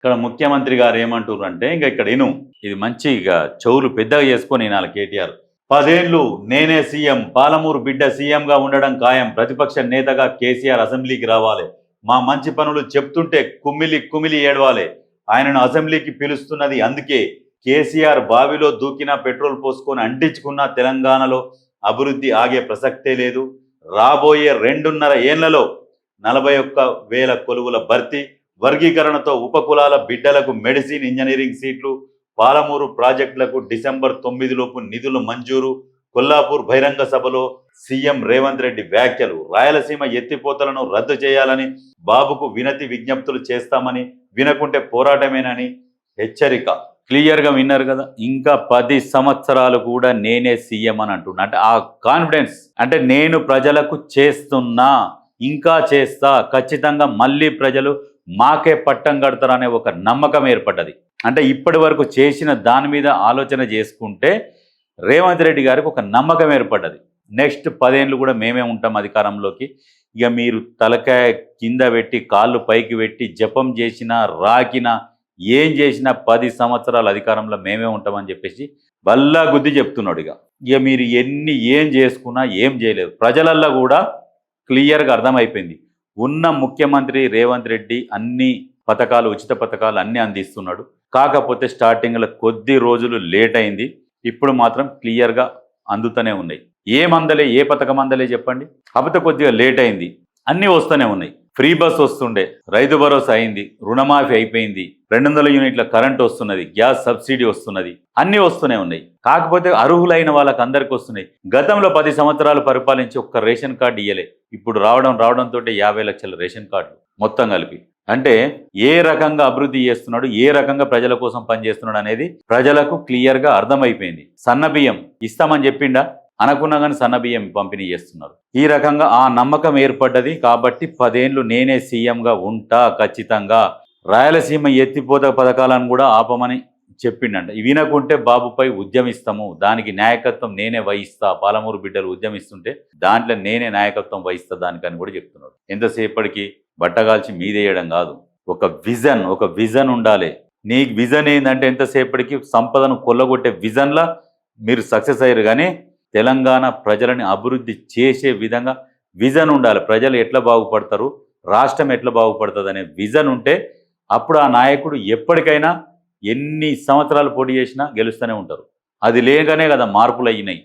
ఇక్కడ ముఖ్యమంత్రి గారు ఏమంటారు అంటే ఇంకా ఇక్కడ ఇను. ఇది మంచి ఇక చెవులు పెద్దగా చేసుకొని వినాలి కేటీఆర్. పదేళ్ళు నేనే సీఎం పాలమూరు బిడ్డ సీఎంగా ఉండడం ఖాయం. ప్రతిపక్ష నేతగా కేసీఆర్ అసెంబ్లీకి రావాలి. మా మంచి పనులు చెప్తుంటే కుమిలి కుమిలి ఏడవాలి. ఆయనను అసెంబ్లీకి పిలుస్తున్నది అందుకే కేసీఆర్ బావిలో దూకిన పెట్రోల్ పోసుకొని అంటించుకున్న తెలంగాణలో అభివృద్ధి ఆగే ప్రసక్తే లేదు. రాబోయే రెండున్నర ఏళ్ళలో నలభై ఒక్క వేల కొలువుల భర్తీ వర్గీకరణతో ఉపకులాల బిడ్డలకు మెడిసిన్ ఇంజనీరింగ్ సీట్లు పాలమూరు ప్రాజెక్టులకు డిసెంబర్ తొమ్మిదిలోపు నిధులు మంజూరు కొల్లాపూర్ బహిరంగ సభలో సీఎం రేవంత్ రెడ్డి వ్యాఖ్యలు రాయలసీమ ఎత్తిపోతలను రద్దు చేయాలని బాబుకు వినతి విజ్ఞప్తులు చేస్తామని వినకుంటే పోరాటమేనని హెచ్చరిక. క్లియర్గా విన్నారు కదా ఇంకా పది సంవత్సరాలు కూడా నేనే సీఎం అని అంటున్నా. అంటే ఆ కాన్ఫిడెన్స్ అంటే నేను ప్రజలకు చేస్తున్నా ఇంకా చేస్తా ఖచ్చితంగా మళ్ళీ ప్రజలు మాకే పట్టం కడతారనే ఒక నమ్మకం ఏర్పడ్డది. అంటే ఇప్పటి వరకు చేసిన దాని మీద ఆలోచన చేసుకుంటే రేవంత్ రెడ్డి గారికి ఒక నమ్మకం ఏర్పడ్డది. నెక్స్ట్ పదేళ్ళు కూడా మేమే ఉంటాం అధికారంలోకి. ఇక మీరు తలకాయ కింద పెట్టి కాళ్ళు పైకి పెట్టి జపం చేసినా రాకినా ఏం చేసినా పది సంవత్సరాల అధికారంలో మేమే ఉంటామని చెప్పేసి బల్లా గుద్ది చెప్తున్నాడు ఇక. ఇక మీరు ఎన్ని ఏం చేసుకున్నా ఏం చేయలేదు. ప్రజలల్లో కూడా క్లియర్గా అర్థమైపోయింది. ఉన్న ముఖ్యమంత్రి రేవంత్ రెడ్డి అన్ని పథకాలు ఉచిత పథకాలు అన్నీ అందిస్తున్నాడు. కాకపోతే స్టార్టింగ్లో కొద్ది రోజులు లేట్ అయింది. ఇప్పుడు మాత్రం క్లియర్గా అందుతూనే ఉన్నాయి. ఏమందలే ఏ పథకం అందలే చెప్పండి? కాకపోతే కొద్దిగా లేట్ అయింది. అన్నీ వస్తూనే ఉన్నాయి. ఫ్రీ బస్ వస్తుండే. రైతు భరోసా అయింది. రుణమాఫీ అయిపోయింది. రెండు వందల యూనిట్ల కరెంట్ వస్తున్నది. గ్యాస్ సబ్సిడీ వస్తున్నది. అన్నీ వస్తూనే ఉన్నాయి. కాకపోతే అర్హులైన వాళ్ళకి అందరికి వస్తున్నాయి. గతంలో పది సంవత్సరాలు పరిపాలించి ఒక్క రేషన్ కార్డు ఇయ్యలే. ఇప్పుడు రావడం రావడంతో యాభై లక్షల రేషన్ కార్డు మొత్తం కలిపి. అంటే ఏ రకంగా అభివృద్ధి చేస్తున్నాడు ఏ రకంగా ప్రజల కోసం పనిచేస్తున్నాడు అనేది ప్రజలకు క్లియర్గా అర్థమైపోయింది. సన్న బియ్యం ఇస్తామని చెప్పిండా? అనకున్నా కానీ సన్న బియ్యం పంపిణీ చేస్తున్నారు. ఈ రకంగా ఆ నమ్మకం ఏర్పడ్డది కాబట్టి పదేండ్లు నేనే సీఎంగా ఉంటా ఖచ్చితంగా. రాయలసీమ ఎత్తిపోత పథకాలను కూడా ఆపమని చెప్పిండంట. వినకుంటే బాబుపై ఉద్యమిస్తాము. దానికి నాయకత్వం నేనే వహిస్తా. పాలమూరు బిడ్డలు ఉద్యమిస్తుంటే దాంట్లో నేనే నాయకత్వం వహిస్తా దానికని కూడా చెప్తున్నాడు. ఎంతసేపటికి బట్టగాల్చి మీదేయడం కాదు. ఒక విజన్ ఒక విజన్ ఉండాలి. నీ విజన్ ఏంటంటే ఎంతసేపటికి సంపదను కొల్లగొట్టే విజన్లా మీరు సక్సెస్ అయ్యారు కానీ తెలంగాణ ప్రజలని అభివృద్ధి చేసే విధంగా విజన్ ఉండాలి. ప్రజలు ఎట్లా బాగుపడతారు? రాష్ట్రం ఎట్లా బాగుపడుతుంది అనే విజన్ ఉంటే అప్పుడు ఆ నాయకుడు ఎప్పటికైనా ఎన్ని సంవత్సరాలు పోటీ చేసినా గెలుస్తూనే ఉంటారు. అది లేకనే కదా మార్పులు అయినాయి.